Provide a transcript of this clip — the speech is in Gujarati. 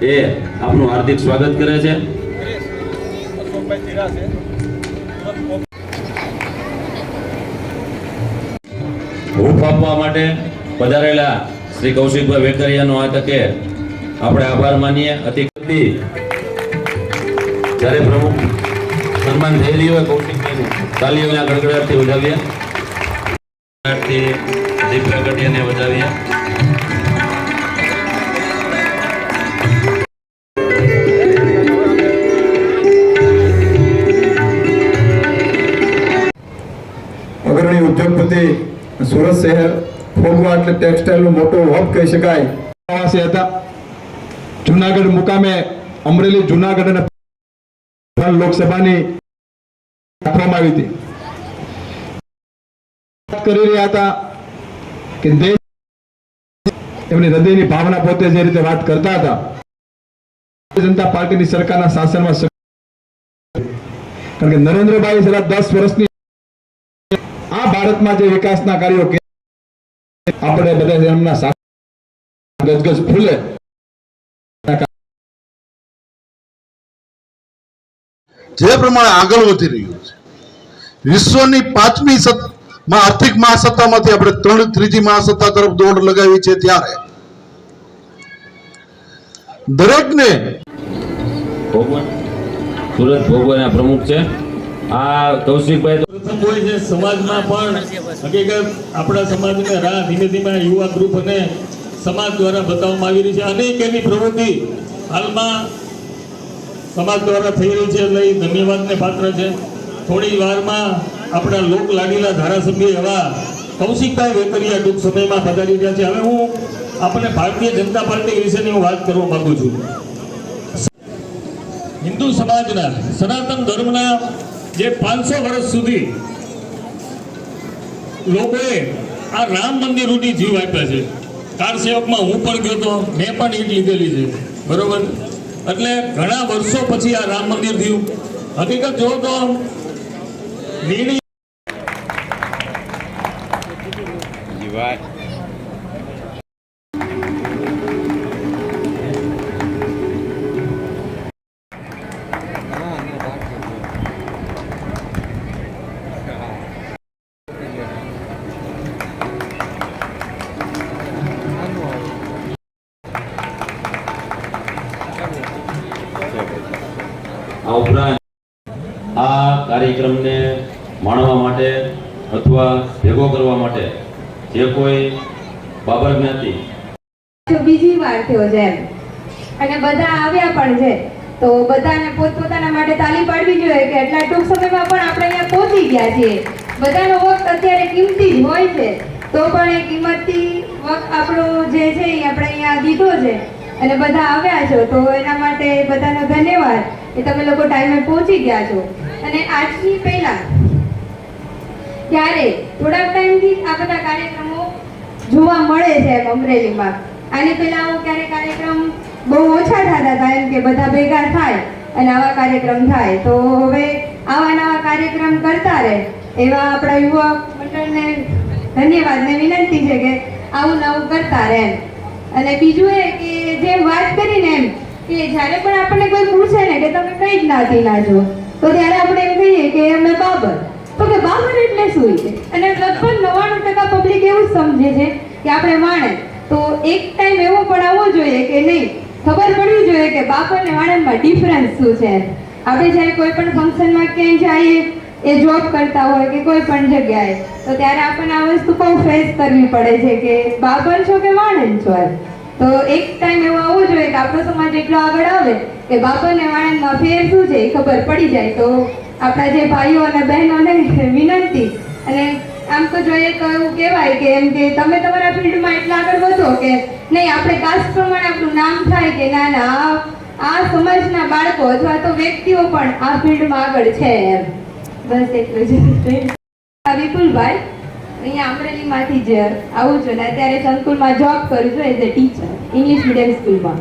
એ આપનું હાર્દિક સ્વાગત કરે છે. હૂફ આપવા માટે પધારેલા શ્રી કૌશિકભાઈ વેકરિયાનો આ તકે આપણે આભાર માનીએ. અતિથિ જ્યારે પ્રમુખ સન્માન થઈ રહ્યું હોય કૌશિકભાઈનું તાલીઓના ગડગડાટથી વધાવીએ. પ્રગટીને વધાવીએ. ફોગવા એટલે ટેક્સટાઇલનો મોટો હબ કહી શકાય. પ્રવાસી હતા. જુનાગઢ મુકામે અમરેલી, જુનાગઢ અને લોકસભાની રાખવામાં આવી હતી. કરી રહ્યા હતા કે દેશ એમની હૃદયની ભાવના પોતે જે રીતે વાત કરતા હતા જનતા પાર્ટીની સરકારના શાસનમાં કારણ કે નરેન્દ્રભાઈ છેલ્લા દસ વર્ષની આ ભારતમાં જે વિકાસના કાર્યો આપણે બધા એમના ગજગજ ફૂલે. જે પ્રમાણે આગળ વધી રહ્યું છે. વિશ્વની પાંચમી માં આર્થિક મહાસત્તામાંથી આપણે ત્રણ ત્રીજી મહાસત્તા તરફ દોડ લગાવી છે ત્યારે. દરેકને ભોગવન. સુરત ભોગવનના પ્રમુખ છે. આ કૌશિકભાઈ હોય છે, સમાજમાં પણ હકીકત આપણા સમાજને રાહ ધીમે ધીમે યુવા ગ્રુપ અને સમાજ દ્વારા બતાવવામાં આવી રહી છે. અનેક એવી પ્રવૃત્તિ હાલમાં સમાજ દ્વારા થઈ રહી છે, એટલે એ ધન્યવાદને પાત્ર છે. થોડી વારમાં આપણા લોક લાડીલા ધારાસભ્ય એવા કૌશિકભાઈ વેકરિયા ટૂંક સમયમાં પધારી રહ્યા છે. હવે હું આપણે ભારતીય જનતા પાર્ટી વિશેની હું વાત કરવા માંગુ છું. હિન્દુ સમાજના સનાતન ધર્મના જે પાંચસો વર્ષ સુધી લોકોએ આ રામ મંદિરોની જીવ આપ્યા છે. કાર સેવકમાં હું પણ ગયો તો, મેં પણ ઈટ લીધેલી છે. બરોબર? એટલે ઘણા વર્ષો પછી આ રામ મંદિર થયું. હકીકત જો તો નિર્ણય માણવા માટે અથવા ભેગો કરવા માટે જે કોઈ બાબર જ્ઞાતિ બીજી વાર થયો છે અને બધા આવ્યા પણ છે, તો બધાને પોતપોતાના માટે તાલી પાડવી જોઈએ કે એટલા ટૂંક સમયમાં પણ આપણે અહીંયા પહોંચી ગયા છીએ. બધાનો વખત અત્યારે કિંમતી જ હોય છે. તો પણ એ કિંમતી વખત આપણો જે છે એ આપણે અહીંયા દીધો છે. અને બધા આવ્યા છો, તો એના માટે બધાનો ધન્યવાદ કે તમે લોકો ટાઈમે પહોંચી ગયા છો. અને આજની પહેલા ત્યારે થોડાક ટાઈમથી આ બધા કાર્યક્રમો જોવા મળે છે અમરેલીમાં. આની પહેલા આવો ક્યારે કાર્યક્રમ બહુ ઓછા થતા હતા, એમ કે બધા ભેગા થાય અને આવા કાર્યક્રમ થાય. તો હવે આવા નવા કાર્યક્રમ કરતા રહે. એવા આપણા યુવા મંડળને ધન્યવાદ ને વિનંતી છે કે આવું નવું કરતા રહે અને બીજું એ કે જે વાત કરીને એમ કે જ્યારે પણ આપણને કોઈ પૂછે ને કે તમે કઈ જ્ઞાતિના છો તો ત્યારે આપણે એમ કહીએ કે અમે બાબર. તો કે બામણ એટલે શું છે અને લગભગ નવ્વાણું ટકા પબ્લિક એવું સમજે છે કે આપણે માણે. તો એક ટાઈમ એવો પણ આવવો જોઈએ કે નહીં. ખબર પડવી જોઈએ કે બાબર ને વાણંદમાં ડિફરન્સ શું છે. આપણે જ્યારે કોઈ પણ ફંક્શનમાં ક્યાંય જઈએ, એ જોબ કરતા હોય કે કોઈ પણ જગ્યાએ, તો ત્યારે આપણને આ વસ્તુ બહુ ફેસ કરવી પડે છે કે બાબર છો કે વાણંદ છો એમ. તો એક ટાઈમ એવો આવવો જોઈએ કે આપણો સમાજ એટલો આગળ આવે કે બાપર ને વાણંદમાં ફેર શું છે એ ખબર પડી જાય તો આપણા જે ભાઈઓ અને બહેનોને વિનંતી. અને આમ તો જોઈએ તો એવું કહેવાય કે એમ કે તમે તમારા ફિલ્ડમાં એટલા આગળ વધો કે નહીં, આપણે કાસ્ટ પ્રમાણે આપણું નામ થાય કે ના ના, આ આ સમાજના બાળકો અથવા તો વ્યક્તિઓ પણ આ ફિલ્ડમાં આગળ છે એમ. બસ એટલું જ. વિપુલભાઈ, અહીંયા અમરેલીમાંથી જ આવું છું ને અત્યારે સંકુલમાં જોબ કરું છું as a teacher English medium સ્કૂલમાં